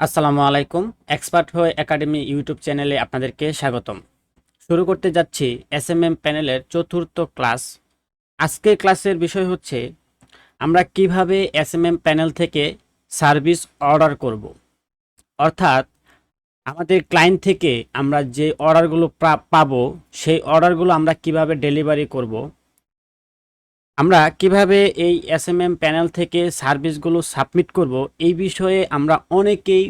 আসসালামু আলাইকুম, এক্সপার্ট হয়ে একাডেমি ইউটিউব চ্যানেলে আপনাদেরকে স্বাগতম। শুরু করতে যাচ্ছি এস এম এম প্যানেলের চতুর্থ ক্লাস। আজকের ক্লাসের বিষয় হচ্ছে, আমরা কীভাবে এস এম এম প্যানেল থেকে সার্ভিস অর্ডার করব। অর্থাৎ, আমাদের ক্লায়েন্ট থেকে আমরা যে অর্ডারগুলো পাবো, সেই অর্ডারগুলো আমরা কীভাবে ডেলিভারি করব আমরা কীভাবে এই এস এম এম প্যানেল থেকে সার্ভিসগুলো সাবমিট করব, এই বিষয়ে আমরা অনেকেই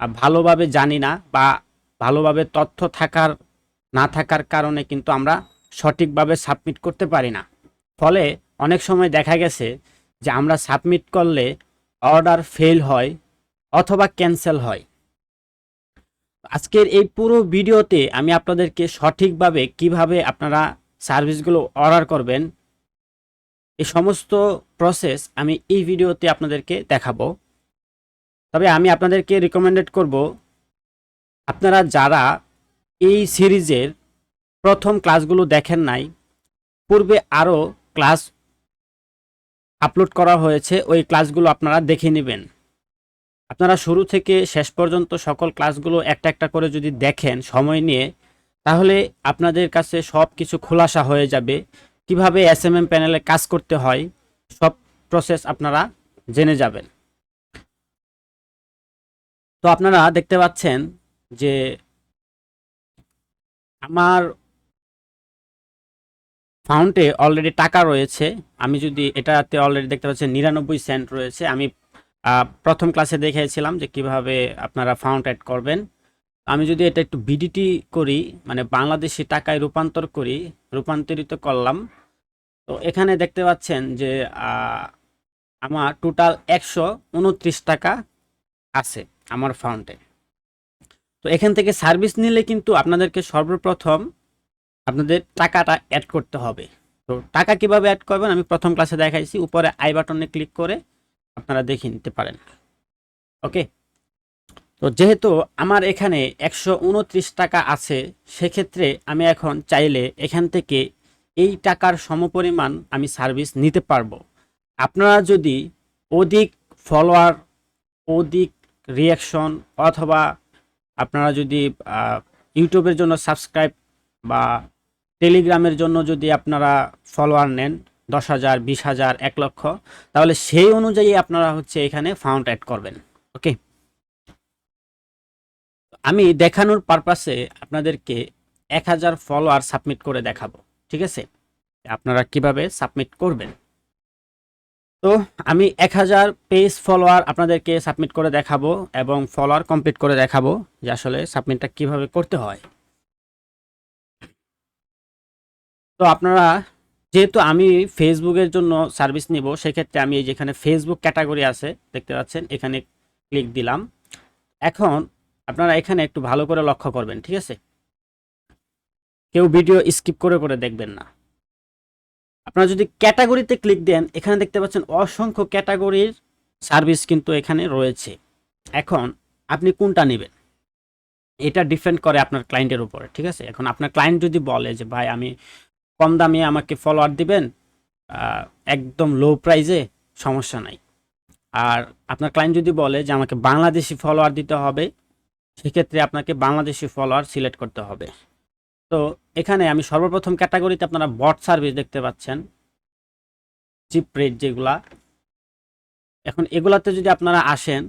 ভালোভাবে জানি না বা ভালোভাবে তথ্য থাকার, না থাকার কারণে কিন্তু আমরা সঠিকভাবে সাবমিট করতে পারি না। ফলে অনেক সময় দেখা গেছে যে আমরা সাবমিট করলে অর্ডার ফেল হয় অথবা ক্যান্সেল হয়। আজকের এই পুরো ভিডিওতে আমি আপনাদেরকে সঠিকভাবে কীভাবে আপনারা সার্ভিসগুলো অর্ডার করবেন এই সমস্ত প্রসেস আমি এই ভিডিওতে আপনাদেরকে দেখাবো। তবে আমি আপনাদেরকে রিকমেন্ডেড করব, আপনারা যারা এই সিরিজের প্রথম ক্লাসগুলো দেখেন নাই, পূর্বে আরও ক্লাস আপলোড করা হয়েছে, ওই ক্লাসগুলো আপনারা দেখে নেবেন। আপনারা শুরু থেকে শেষ পর্যন্ত সকল ক্লাসগুলো একটা একটা করে যদি দেখেন সময় নিয়ে, তাহলে আপনাদের কাছে সব কিছু খোলাসা হয়ে যাবে। কীভাবে এস এম এম প্যানেলে কাজ করতে হয়, সব প্রসেস আপনারা জেনে যাবেন। তো আপনারা দেখতে পাচ্ছেন যে আমার ফাউন্টে অলরেডি টাকা রয়েছে। আমি যদি এটাতে অলরেডি দেখতে পাচ্ছি নিরানব্বই সেন্ট রয়েছে। আমি প্রথম ক্লাসে দেখিয়েছিলাম যে কীভাবে আপনারা ফাউন্ট অ্যাড করবেন। আমি যদি এটা একটু বিডিটি করি মানে বাংলাদেশি টাকায় রূপান্তর করি, রূপান্তরিত করলাম, তো এখানে দেখতে পাচ্ছেন যে আমার টোটাল একশো উনত্রিশ টাকা আছে আমার ফাউন্ডে তো এখান থেকে সার্ভিস নিলে কিন্তু আপনাদেরকে সর্বপ্রথম আপনাদের টাকাটা অ্যাড করতে হবে। তো টাকা কীভাবে অ্যাড করবেন? আমি প্রথম ক্লাসে দেখাইছি, উপরে আই বাটনে ক্লিক করে আপনারা দেখে নিতে পারেন। ওকে তো যেহেতু আমার এখানে একশো উনত্রিশ টাকা আছে, সেক্ষেত্রে আমি এখন চাইলে এখান থেকে এই টাকার সমপরিমাণ আমি সার্ভিস নিতে পারব। আপনারা যদি অধিক ফলোয়ার, অধিক রিয়াকশন অথবা আপনারা যদি ইউটিউবের জন্য সাবস্ক্রাইব বা টেলিগ্রামের জন্য যদি আপনারা ফলোয়ার নেন দশ হাজার, বিশ হাজার, এক লক্ষ, তাহলে সেই অনুযায়ী আপনারা হচ্ছে এখানে ফাউন্ড অ্যাড করবেন। ওকে? আমি দেখানোর পারপাসে আপনাদেরকে এক হাজার ফলোয়ার সাবমিট করে দেখাবো, ঠিক আছে? আপনারা কীভাবে সাবমিট করবেন? তো আমি এক হাজার পেজ ফলোয়ার আপনাদেরকে সাবমিট করে দেখাবো এবং ফলোয়ার কমপ্লিট করে দেখাবো যে আসলে সাবমিটটা কীভাবে করতে হয়। তো আপনারা, যেহেতু আমি ফেসবুকের জন্য সার্ভিস নিব, সেক্ষেত্রে আমি এই যেখানে ফেসবুক ক্যাটাগরি আছে, দেখতে পাচ্ছেন, এখানে ক্লিক দিলাম। এখন আপনারা এখানে একটু ভালো করে লক্ষ্য করবেন, ঠিক আছে? কেউ ভিডিও স্কিপ করে করে দেখবেন না। আপনারা যদি ক্যাটাগরিতে ক্লিক দেন, এখানে দেখতে পাচ্ছেন অসংখ্য ক্যাটাগরির সার্ভিস কিন্তু এখানে রয়েছে। এখন আপনি কোনটা নেবেন? এটা ডিপেন্ড করে আপনার ক্লায়েন্টের উপরে, ঠিক আছে? এখন আপনার ক্লায়েন্ট যদি বলে যে, ভাই, আমি কম দামে আমাকে ফলোয়ার দিবেন একদম লো প্রাইজে সমস্যা নাই। আর আপনার ক্লায়েন্ট যদি বলে যে, আমাকে বাংলাদেশি ফলোয়ার দিতে হবে সেক্ষেত্রে আপনাকে বাংলাদেশি ফলোয়ার সিলেক্ট করতে হবে। তো এখানে আমি সর্বপ্রথম ক্যাটাগরিতে আপনারা বট সার্ভিস দেখতে পাচ্ছেন। চিপ রেট যেগুলা। এখন এগুলাতে যদি আপনারা আসেন,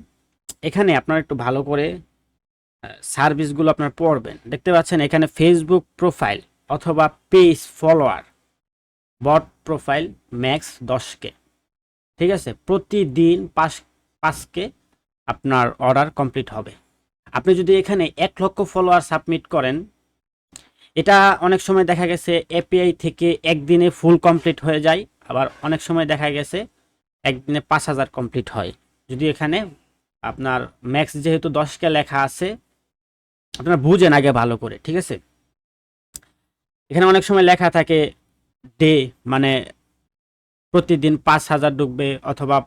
এখানে আপনারা একটু ভালো করে সার্ভিসগুলো আপনারা পড়বেন। দেখতে পাচ্ছেন এখানে ফেসবুক প্রোফাইল অথবা page follower bot profile max দশকে। ঠিক আছে? প্রতিদিন পাঁচ, পাঁচকে আপনার অর্ডার কমপ্লিট হবে। আপনি যদি এখানে এক লক্ষ ফলোয়ার সাবমিট করেন, এটা অনেক সময় দেখা গেছে এপিআই থেকে একদিনে ফুল কমপ্লিট হয়ে যায়, আবার অনেক সময় দেখা গেছে একদিনে পাঁচ হাজার কমপ্লিট হয়। যদি এখানে আপনার ম্যাক্স যেহেতু দশকে লেখা আছে, আপনারা বুঝেন আগে ভালো করে, ঠিক আছে? এখানে অনেক সময় লেখা থাকে ডে মানে প্রতিদিন পাঁচ হাজার ঢুকবে, অথবা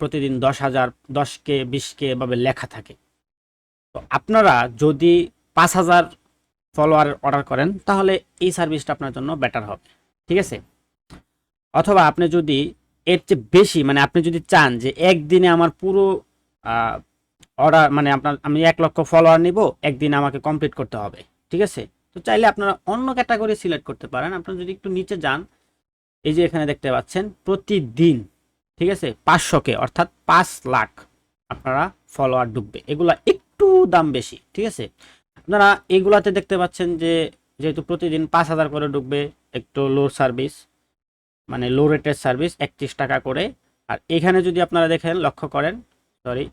প্রতিদিন দশ হাজার, দশকে, বিশকে এভাবে লেখা থাকে। তো আপনারা যদি পাঁচ হাজার ফলোয়ার অর্ডার করেন, তাহলে এই সার্ভিসটা আপনার জন্য বেটার হবে। ঠিক আছে? অথবা আপনি যদি এর চেয়ে বেশি মানে আপনি যদি চান যে একদিনে আমার পুরো অর্ডার মানে আপনার, আমি এক লক্ষ ফলোয়ার নিব, একদিন আমাকে কমপ্লিট করতে হবে। ঠিক আছে? তো চাইলে আপনারা অন্য ক্যাটাগরি সিলেক্ট করতে পারেন। আপনারা যদি একটু নিচে যান, এই যে এখানে দেখতে পাচ্ছেন, প্রতিদিন, ঠিক আছে? পাঁচশোকে অর্থাৎ পাঁচ লাখ। আপনারা ফলোয়ার ঢুকবে। এগুলা একটু দাম বেশি, ঠিক আছে? আপনারা এগুলাতে দেখতে পাচ্ছেন যে, যেহেতু প্রতিদিন পাঁচ হাজার করে ঢুকবে একটু লো সার্ভিস মানে লো রেটের সার্ভিস একত্রিশ টাকা করে। আর এখানে যদি আপনারা দেখেন, লক্ষ্য করেন সরি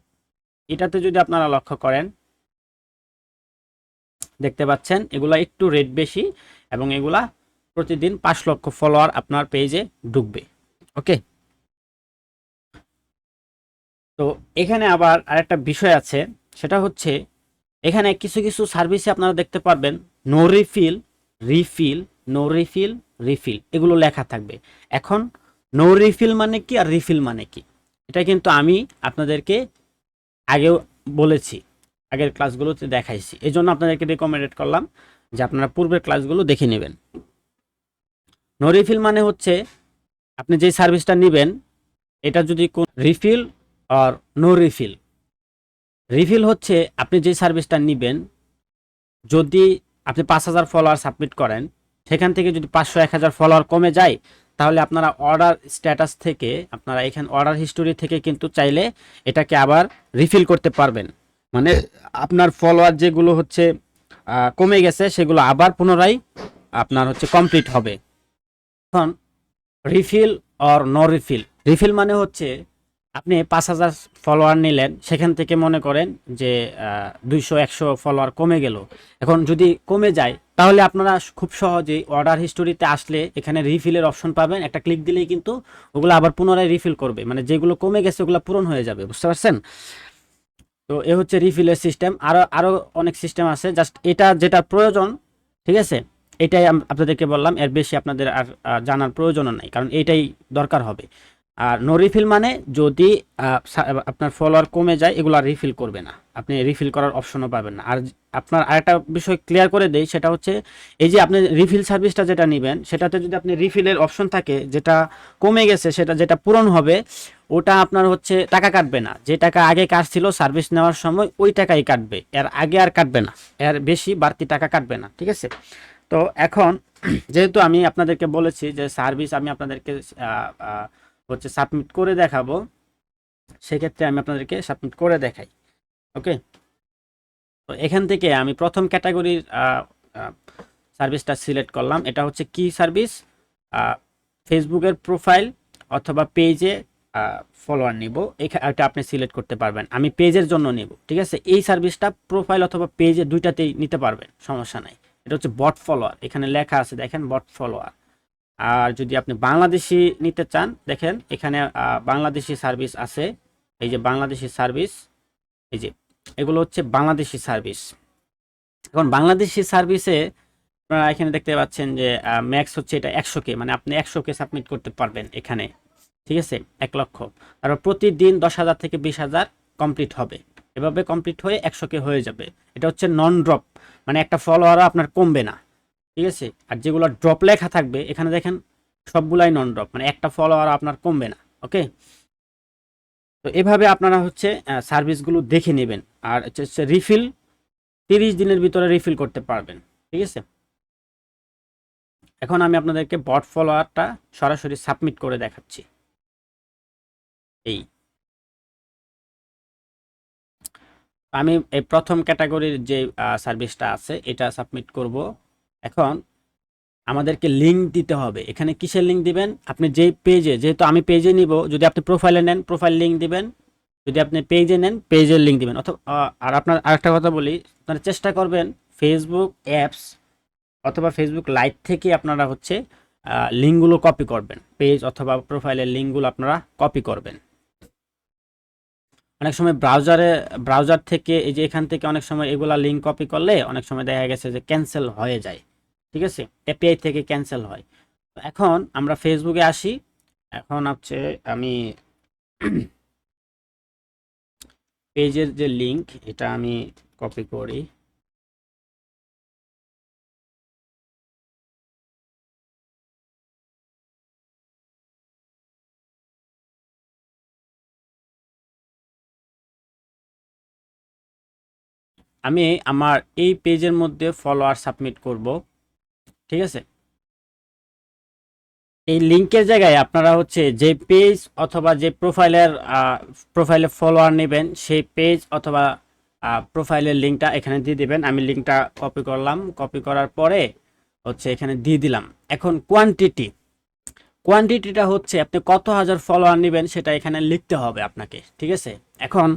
এটাতে যদি আপনারা লক্ষ্য করেন, দেখতে পাচ্ছেন, এগুলা একটু রেট বেশি এবং এগুলা প্রতিদিন পাঁচ লক্ষ ফলোয়ার আপনার পেজে ঢুকবে। ওকে তো এখানে আবার আরেকটা বিষয় আছে, সেটা হচ্ছে এখানে কিছু কিছু সার্ভিসে আপনারা দেখতে পারবেন no refill refill no refill refill এগুলো লেখা থাকবে। এখন নো রিফিল মানে কি আর রিফিল মানে কি? এটা কিন্তু আমি আপনাদেরকে আগেও বলেছি, আগের ক্লাসগুলোতে দেখাইছি। এই জন্য আপনাদেরকে রেকমেন্ডেড করলাম যে আপনারা পূর্বের ক্লাসগুলো দেখে নেবেন। নো রিফিল মানে হচ্ছে আপনি যে সার্ভিসটা নেবেন, এটা যদি কোন রিফিল আর নো রিফিল রিফিল হচ্ছে আপনি যে সার্ভিসটা নেবেন, যদি আপনি পাঁচ হাজার ফলোয়ার সাবমিট করেন, সেখান থেকে যদি পাঁচশো, এক হাজার ফলোয়ার কমে যায়, তাহলে আপনারা অর্ডার স্ট্যাটাস থেকে, আপনারা এখানে অর্ডার হিস্টোরি থেকে কিন্তু চাইলে এটাকে আবার রিফিল করতে পারবেন। মানে আপনার ফলোয়ার যেগুলো হচ্ছে কমে গেছে, সেগুলো আবার পুনরায় আপনার হচ্ছে কমপ্লিট হবে। এখন refill or no refill refill মানে হচ্ছে আপনি পাঁচ হাজার ফলোয়ার নিলেন, সেখান থেকে মনে করেন যে দুইশো, একশো ফলোয়ার কমে গেল। এখন যদি কমে যায়, তাহলে আপনারা খুব সহজেই অর্ডার হিস্টোরিতে আসলে এখানে রিফিলের অপশন পাবেন। একটা ক্লিক দিলেই কিন্তু ওগুলো আবার পুনরায় রিফিল করবে। মানে যেগুলো কমে গেছে, ওগুলো পূরণ হয়ে যাবে। বুঝতে পারছেন? তো এ হচ্ছে রিফিলের সিস্টেম আরও আরও অনেক সিস্টেম আছে। জাস্ট এটা যেটা প্রয়োজন, ঠিক আছে? এটাই আপনাদেরকে বললাম। এর বেশি আপনাদের আর জানার প্রয়োজনও নাই। কারণ এটাই দরকার হবে। আর নো রিফিল মানে যদি আপনার ফলোয়ার কমে যায়, এগুলো রিফিল করবে না। আপনি রিফিল করার অপশনও পাবেন না। আর আপনার আরেকটা বিষয় ক্লিয়ার করে দেই, সেটা হচ্ছে এই যে আপনি রিফিল সার্ভিসটা যেটা নেবেন, সেটাতে যদি আপনি রিফিলের অপশন থাকে, যেটা কমে গেছে, সেটা যেটা পূরণ হবে, ওটা আপনার হচ্ছে টাকা কাটবে না। যে টাকা আগে কাটছিল সার্ভিস নেওয়ার সময়, ওই টাকাই কাটবে। এর আগে আর কাটবে না। এর বেশি বাড়তি টাকা কাটবে না, ঠিক আছে? তো এখন, যেহেতু আমি আপনাদেরকে বলেছি যে সার্ভিস আমি আপনাদেরকে হচ্ছে সাবমিট করে দেখাবো, সেক্ষেত্রে আমি আপনাদেরকে সাবমিট করে দেখাই ওকে তো এখান থেকে আমি প্রথম ক্যাটাগরির সার্ভিসটা সিলেক্ট করলাম, এটা হচ্ছে কি সার্ভিস ফেসবুকের প্রোফাইল অথবা পেজে ফলোয়ার নিব এটা আপনি সিলেক্ট করতে পারবেন, আমি পেজের জন্য নেব, ঠিক আছে? এই সার্ভিসটা প্রোফাইল অথবা পেজে দুইটাতেই নিতে পারবেন, সমস্যা নাই, এটা হচ্ছে বট ফলোয়ার এখানে লেখা আছে দেখেন বট ফলোয়ার আর যদি আপনি বাংলাদেশি নিতে চান, দেখেন এখানে বাংলাদেশি সার্ভিস আছে। এই যে বাংলাদেশি সার্ভিস, এই যে, এগুলো হচ্ছে বাংলাদেশি সার্ভিস। এখন বাংলাদেশি সার্ভিসে আপনারা এখানে দেখতে পাচ্ছেন যে ম্যাক্স হচ্ছে এটা একশো কে মানে আপনি একশো কে সাবমিট করতে পারবেন এখানে। ঠিক আছে? এক লক্ষ। আর প্রতিদিন দশ হাজার থেকে বিশ হাজার কমপ্লিট হবে। এভাবে কমপ্লিট হয়ে একশো কে হয়ে যাবে। এটা হচ্ছে নন ড্রপ মানে একটা ফলোয়ারও আপনার কমবে না। ঠিক আছে? আর যেগুলো ড্রপ লেখা থাকবে, এখানে দেখেন সবগুলাই নন ড্রপ মানে একটা ফলোয়ার আপনার কমবে না ওকে তো এভাবে আপনারা হচ্ছে সার্ভিসগুলো দেখে নেবেন, আর হচ্ছে রিফিল তিরিশ দিনের ভিতরে রিফিল করতে পারবেন, ঠিক আছে? এখন আমি আপনাদেরকে বট ফলোয়ারটা সরাসরি সাবমিট করে দেখাচ্ছি। এই। আমি এই প্রথম ক্যাটাগরির যে সার্ভিসটা আছে, এটা সাবমিট করব। এখন আমাদেরকে লিঙ্ক দিতে হবে। এখানে কিসের লিঙ্ক দিবেন? আপনি যেই পেজে যেহেতু আমি পেজে নিব, যদি আপনি প্রোফাইলে নেন প্রোফাইল লিঙ্ক দিবেন। যদি আপনি পেজে নেন পেজের লিঙ্ক দিবেন। অথবা আর আপনার আরেকটা কথা বলি, আপনারা চেষ্টা করবেন ফেসবুক অ্যাপস অথবা ফেসবুক লাইভ থেকে আপনারা হচ্ছে লিঙ্কগুলো কপি করবেন। পেজ অথবা প্রোফাইলের লিঙ্কগুলো আপনারা কপি করবেন। অনেক সময় ব্রাউজারে ব্রাউজার থেকে এই যে এখান থেকে অনেক সময় এগুলা লিঙ্ক কপি করলে অনেক সময় দেখা গেছে যে ক্যান্সেল হয়ে যায়, ঠিক আছে? এপিআই থেকে ক্যান্সেল হয়। এখন আমরা ফেসবুকে আসি। এখন হচ্ছে আমি পেজের যে লিঙ্ক এটা আমি কপি করি। আমি আমার এই পেজের মধ্যে ফলোয়ার সাবমিট করব, ঠিক আছে? এই লিংকের জায়গায় আপনারা হচ্ছে যে পেজ অথবা যে প্রোফাইলের প্রোফাইলে ফলোয়ার নেবেন, সেই পেজ অথবা প্রোফাইলের লিঙ্কটা এখানে দিয়ে দিবেন। আমি লিঙ্কটা কপি করলাম। কপি করার পরে হচ্ছে এখানে দিয়ে দিলাম। এখন কোয়ান্টিটি কোয়ান্টিটিটা হচ্ছে আপনি কত হাজার ফলোয়ার নেবেন সেটা এখানে লিখতে হবে আপনাকে, ঠিক আছে? এখন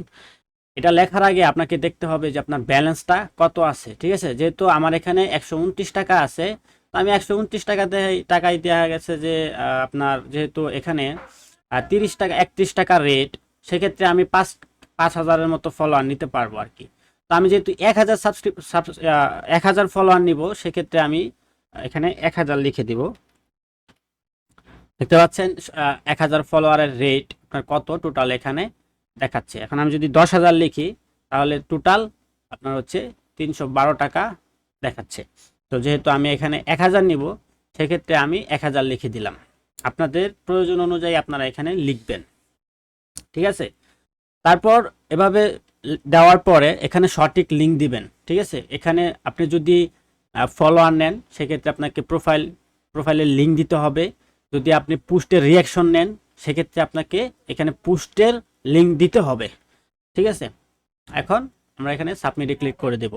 এটা লেখার আগে আপনাকে দেখতে হবে যে আপনার ব্যালেন্সটা কত আছে, ঠিক আছে? যেহেতু আমার এখানে একশো উনত্রিশ টাকা আছে, তো আমি একশো উনত্রিশ টাকাতে টাকায় দেওয়া গেছে যে আপনার যেহেতু এখানে তিরিশ টাকা, একত্রিশ টাকা রেট সেক্ষেত্রে আমি পাঁচ পাঁচ হাজারের মতো ফলোয়ার নিতে পারব আর কি। তো আমি যেহেতু এক হাজার সাবস্ক্রিপ এক হাজার ফলোয়ার নিব, সেক্ষেত্রে আমি এখানে এক হাজার লিখে দিব। দেখতে পাচ্ছেন এক হাজার ফলোয়ারের রেট আপনার কত টোটাল এখানে? দেখাচ্ছে। এখন আমি যদি দশ হাজার লিখি, তাহলে টোটাল আপনার হচ্ছে তিনশো বারো টাকা দেখাচ্ছে। তো যেহেতু আমি এখানে এক হাজার নিব, সেক্ষেত্রে আমি এক হাজার লিখে দিলাম। আপনাদের প্রয়োজন অনুযায়ী আপনারা এখানে লিখবেন। ঠিক আছে? তারপর এভাবে দেওয়ার পরে এখানে সঠিক লিঙ্ক দিবেন। ঠিক আছে? এখানে আপনি যদি ফলোয়ার নেন, সেক্ষেত্রে আপনাকে প্রোফাইল প্রোফাইলের লিঙ্ক দিতে হবে। যদি আপনি পুস্টের রিয়াকশন নেন, সেক্ষেত্রে আপনাকে এখানে পুস্টের লিঙ্ক দিতে হবে। ঠিক আছে? এখন আমরা এখানে সাবমিটে ক্লিক করে দেব।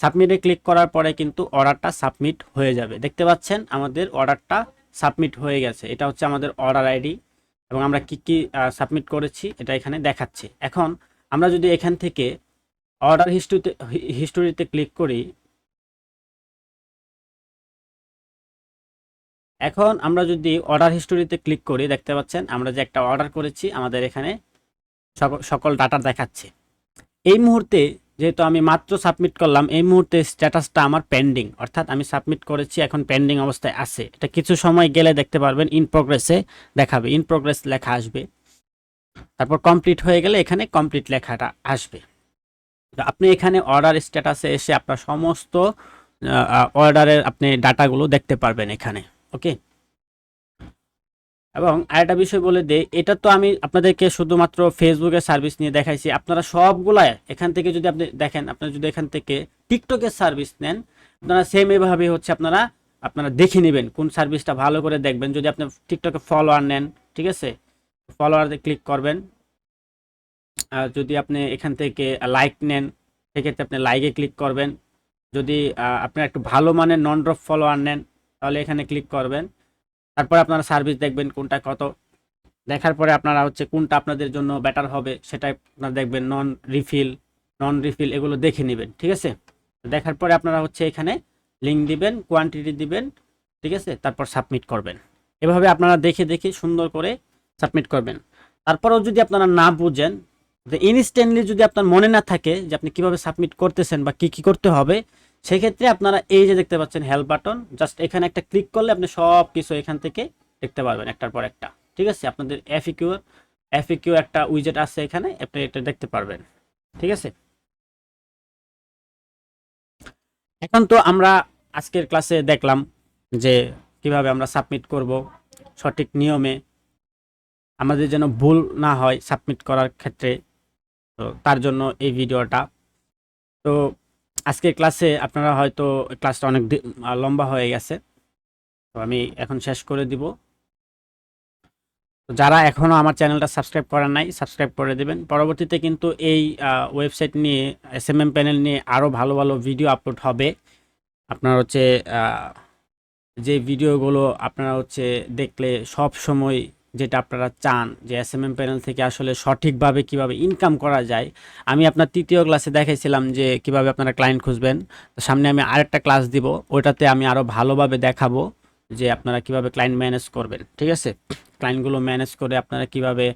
সাবমিটে ক্লিক করার পরে কিন্তু অর্ডারটা সাবমিট হয়ে যাবে। দেখতে পাচ্ছেন? আমাদের অর্ডারটা সাবমিট হয়ে গেছে। এটা হচ্ছে আমাদের অর্ডার আইডি এবং আমরা কি কি সাবমিট করেছি এটা এখানে দেখাচ্ছে। এখন আমরা যদি এখান থেকে অর্ডার হিস্ট্রিতে হিস্টোরিতে ক্লিক করি, এখন আমরা যদি অর্ডার হিস্টোরিতে ক্লিক করি, দেখতে পাচ্ছেন? আমরা যে একটা অর্ডার করেছি, আমাদের এখানে সকল- ডাটা দেখাচ্ছে। এই মুহূর্তে যেহেতু আমি মাত্র সাবমিট করলাম, এই মুহূর্তে স্ট্যাটাসটা আমার পেন্ডিং অর্থাৎ আমি সাবমিট করেছি, এখন পেন্ডিং অবস্থায় আছে। এটা কিছু সময় গেলে দেখতে পারবেন ইন প্রোগ্রেসে দেখাবে ইন প্রোগ্রেস লেখা আসবে। তারপর কমপ্লিট হয়ে গেলে এখানে কমপ্লিট লেখাটা আসবে। আপনি এখানে অর্ডার স্ট্যাটাসে এসে আপনার সমস্ত অর্ডারের আপনি ডাটাগুলো দেখতে পারবেন এখানে ওকে এবং আরেকটা বিষয় বলে দেই, এটা তো আমি আপনাদেরকে শুধুমাত্র ফেসবুকের সার্ভিস নিয়ে দেখাইছি। আপনারা সবগুলা এখান থেকে যদি আপনি দেখেন, আপনারা যদি এখান থেকে টিকটকের সার্ভিস নেন, আপনারা সেম এভাবে হচ্ছে আপনারা আপনারা দেখে নেবেন কোন সার্ভিসটা ভালো করে দেখবেন। যদি আপনি টিকটকে ফলোয়ার নেন, ঠিক আছে? ফলোয়ারে ক্লিক করবেন। আর যদি আপনি এখান থেকে লাইক নেন, সেক্ষেত্রে আপনি লাইকে ক্লিক করবেন। যদি আপনার একটু ভালো মানের নন ড্রপ ফলোয়ার নেন, তাহলে এখানে ক্লিক করবেন। তারপরে আপনারা সার্ভিস দেখবেন কোনটা কত। দেখার পরে আপনারা হচ্ছে কোনটা আপনাদের জন্য বেটার হবে সেটা আপনারা দেখবেন নন রিফিল নন রিফিল এগুলো দেখে নেবেন, ঠিক আছে? দেখার পরে আপনারা হচ্ছে এখানে লিঙ্ক দিবেন কোয়ান্টিটি দিবেন, ঠিক আছে? তারপর সাবমিট করবেন। এভাবে আপনারা দেখে দেখে সুন্দর করে সাবমিট করবেন। তারপরেও যদি আপনারা না বুঝেন, যে ইনস্ট্যান্টলি যদি আপনার মনে না থাকে যে আপনি কীভাবে সাবমিট করতেছেন বা কি কি করতে হবে সেক্ষেত্রে আপনারা এই যে দেখতে পাচ্ছেন হেল্প বাটন জাস্ট এখানে একটা ক্লিক করলে আপনি সব কিছু এখান থেকে দেখতে পারবেন একটার পর একটা। ঠিক আছে? আপনাদের এফিকিউ এফিকিউ একটা উইজেট আছে এখানে, আপনি এটা দেখতে পারবেন। ঠিক আছে? এখন তো আমরা আজকের ক্লাসে দেখলাম যে কীভাবে আমরা সাবমিট করব সঠিক নিয়মে। আমাদের যেন ভুল না হয় সাবমিট করার ক্ষেত্রে, তো তার জন্য এই ভিডিওটা তো আজকের ক্লাসে আপনারা হয়তো ক্লাসটা অনেক লম্বা হয়ে গেছে। তো আমি এখন শেষ করে দিব। যারা এখনও আমার চ্যানেলটা সাবস্ক্রাইব করেন নাই, সাবস্ক্রাইব করে দেবেন। পরবর্তীতে কিন্তু এই ওয়েবসাইট নিয়ে এস এম এম প্যানেল নিয়ে আরও ভালো ভালো ভিডিও আপলোড হবে। আপনার হচ্ছে যে ভিডিওগুলো আপনারা হচ্ছে দেখলে সব সময় যেটা আপনারা চান যে এস এম এম প্যানেল থেকে আসলে সঠিকভাবে কীভাবে ইনকাম করা যায়। আমি আপনার তৃতীয় ক্লাসে দেখাইছিলাম যে কীভাবে আপনারা ক্লায়েন্ট খুঁজবেন। সামনে আমি আরেকটা ক্লাস দিব ওইটাতে আমি আরও ভালোভাবে দেখাবো যে আপনারা কীভাবে ক্লায়েন্ট ম্যানেজ করবেন, ঠিক আছে? ক্লায়েন্টগুলো ম্যানেজ করে আপনারা কীভাবে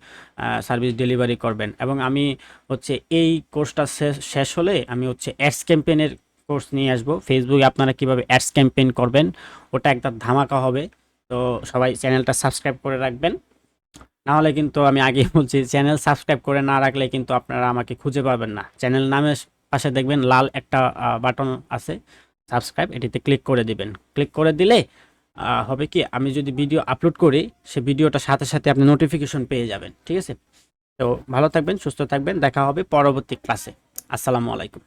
সার্ভিস ডেলিভারি করবেন। এবং আমি হচ্ছে এই কোর্সটা শেষ হলে আমি হচ্ছে অ্যাডস ক্যাম্পেনের কোর্স নিয়ে আসব। ফেসবুকে আপনারা কীভাবে অ্যাডস ক্যাম্পেইন করবেন, ওটা একটা ধামাকা হবে। তো সবাই চ্যানেলটা সাবস্ক্রাইব করে রাখবেন। নাহলে কিন্তু আমি আগে বলছি, চ্যানেল সাবস্ক্রাইব করে না রাখলে কিন্তু আপনারা আমাকে খুঁজে পাবেন না। চ্যানেল নামের পাশে দেখবেন লাল একটা বাটন আছে, সাবস্ক্রাইব, এটিতে ক্লিক করে দিবেন। ক্লিক করে দিলে হবে কি, আমি যদি ভিডিও আপলোড করি, সে ভিডিওটা সাথে সাথে আপনি নোটিফিকেশন পেয়ে যাবেন, ঠিক আছে? তো ভালো থাকবেন, সুস্থ থাকবেন, দেখা হবে পরবর্তী ক্লাসে। আসসালামু আলাইকুম।